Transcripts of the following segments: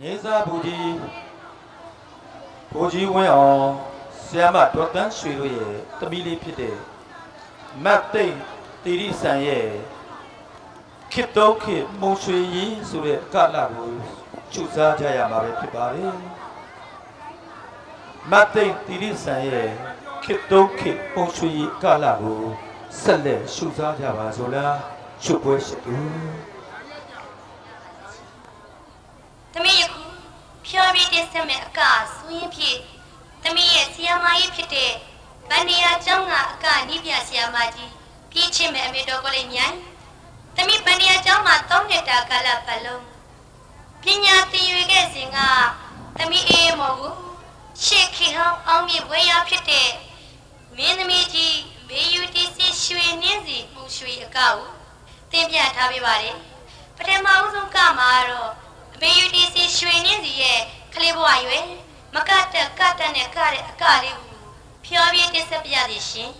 နေစာဘူကြီးဘူကြီးဝင်းအောင်ဆီယမဒေါက်တန်းရွှေတို့ရဲ့တမီးလေးဖြစ်တဲ့မတ်သိမ့်တီရိဆန်ရဲ့ခေတ္တုခေတ်မုံရွှေရင်ဆိုတဲ့ကလကိုချူစားကြရမှာပဲဖြစ်ပါတယ်မတ်သိမ့်တီရိဆန်ရဲ့ခေတ္တုခေတ်မုံရွှေရင်ကလကိုဆက်လက်ရှုစားကြပါဆိုလားရှုပွဲရှိသူ သမီးယခု ဖြောပြီးတက်ဆက်မဲ့အကဆိုရင်ဖြစ်သမီးရဲ့ဆီယာမကြီးဖြစ်တဲ့ဗန္ဒီယာကျောင်းကအကနိပြဆီယာမကြီးပြည့်ချင်းမဲ့အမေတော်ကလေးမြိုင်သမီးဗန္ဒီယာကျောင်းမှာ၃နှစ်တာကာလပတ်လုံးပညာသင်ယူခဲ့စဉ်ကသမီးအေးမော်ကိုရှေ့ခေဟောင်းအောင်မြင်ဝေရဖြစ်တဲ့မင်းသမီးကြီးမေယူတီစီရွှေနှင်းစီမှုရွှေအကကိုတင်ပြထားပေးပါတယ်ပထမဦးဆုံးကမှာတော့မေယူတီစီရွှေနှင်းစီရဲ့ ကလေးဘဝရွယ်မကတက်ကတက်နဲ့ကတဲ့အကလေးကိုဖျော်ပြတင်ဆက်ပြရစီရှင်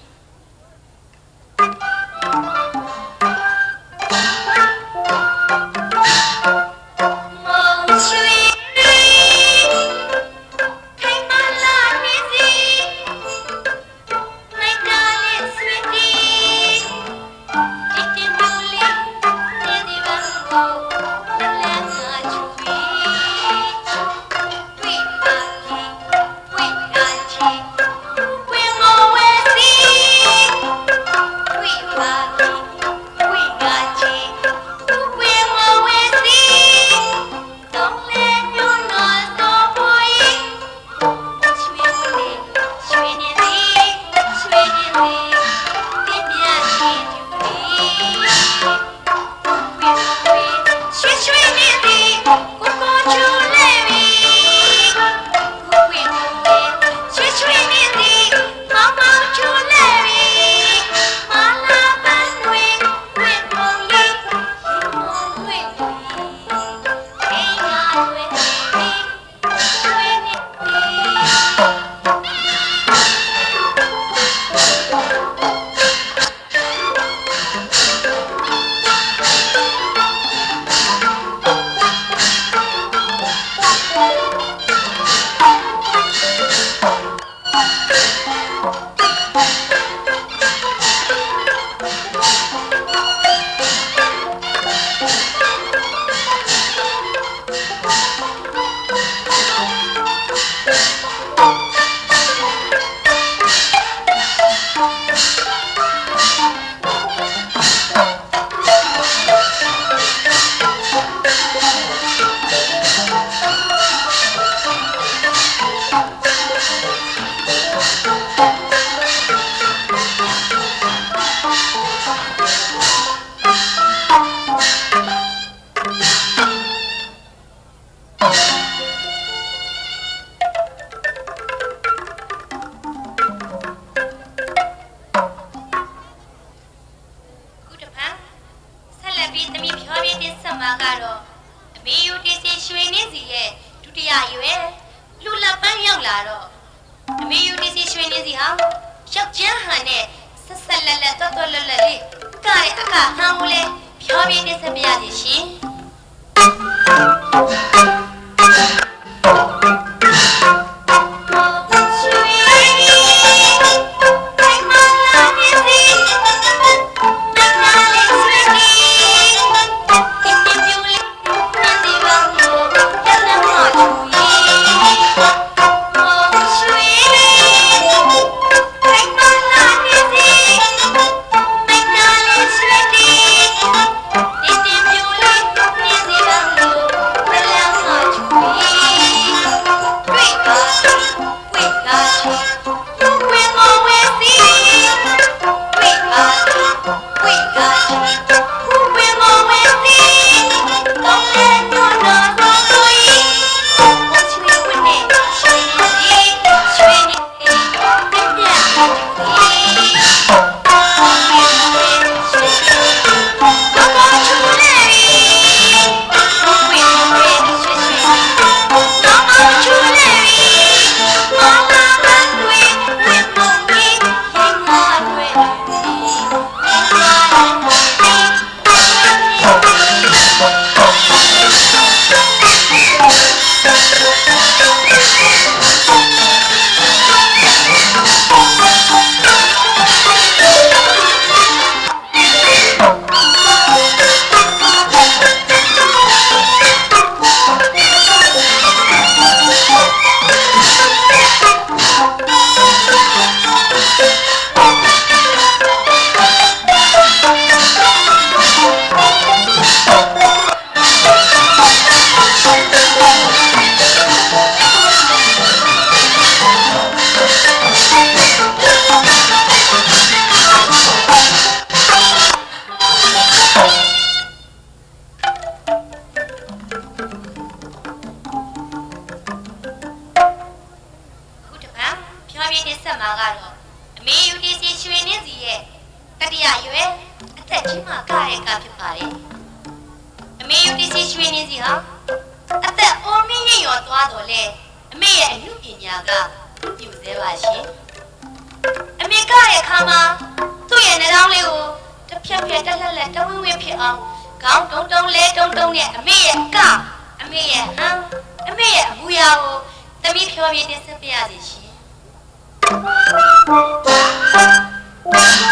ပန်းရောက်လာတော့အမေယူတီစီရွှေနှင်းစီဟာယောက်ျားဟန်နဲ့ဆက်ဆက်လက်လက်တော်တော်လက်လက်လေးကရဲ့အခဟန်ကိုလည်းဖြောပြတဲ့ဆက်ပြရစီရှင် ဆက်မှာကတော့အမေ UTC ရွှေနှင်းစီရဲ့တတိယရွယ်အသက်ကြီးမှကရဲ့ကဖြစ်ပါတယ်အမေ UTC ရွှေနှင်းစီဟာအသက်အိုးမင်းရရော်သွားတော့လေအမေရဲ့အမှုပညာကပြူစဲပါရှင်အမေကရဲ့ခါမှာသူ့ရဲ့နှောင်းလေးကိုတစ်ဖြက်ဖြက်တက်လက်လက်တဝင်းဝင်းဖြစ်အောင်ခေါင်းတုံတုံလဲတုံတုံနဲ့အမေရဲ့ကအမေရဲ့ဟမ်အမေရဲ့အမူအရာကိုသမီးဖြောပြတင်ဆက်ပြရစီရှင် Thank you.